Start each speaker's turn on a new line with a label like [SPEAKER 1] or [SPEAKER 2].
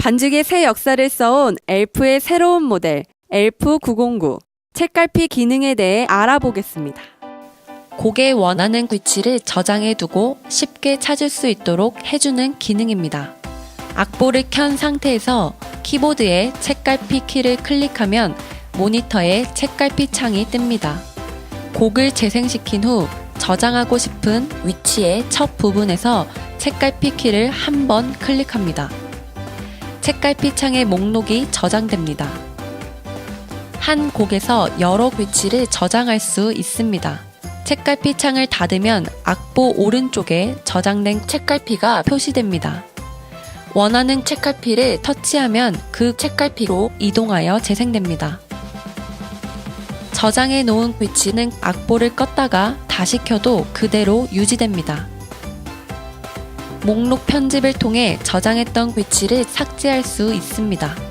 [SPEAKER 1] 반죽의 새 역사를 써온 엘프의 새로운 모델 엘프 909 책갈피 기능에 대해 알아보겠습니다.
[SPEAKER 2] 곡에 원하는 위치를 저장해 두고 쉽게 찾을 수 있도록 해주는 기능입니다. 악보를 켠 상태에서 키보드에 책갈피 키를 클릭하면 모니터에 책갈피 창이 뜹니다. 곡을 재생시킨 후 저장하고 싶은 위치의 첫 부분에서 책갈피 키를 한 번 클릭합니다. 책갈피 창의 목록이 저장됩니다. 한 곡에서 여러 위치를 저장할 수 있습니다. 책갈피 창을 닫으면 악보 오른쪽에 저장된 책갈피가 표시됩니다. 원하는 책갈피를 터치하면 그 책갈피로 이동하여 재생됩니다. 저장해 놓은 위치는 악보를 껐다가 다시 켜도 그대로 유지됩니다. 목록 편집을 통해 저장했던 위치를 삭제할 수 있습니다.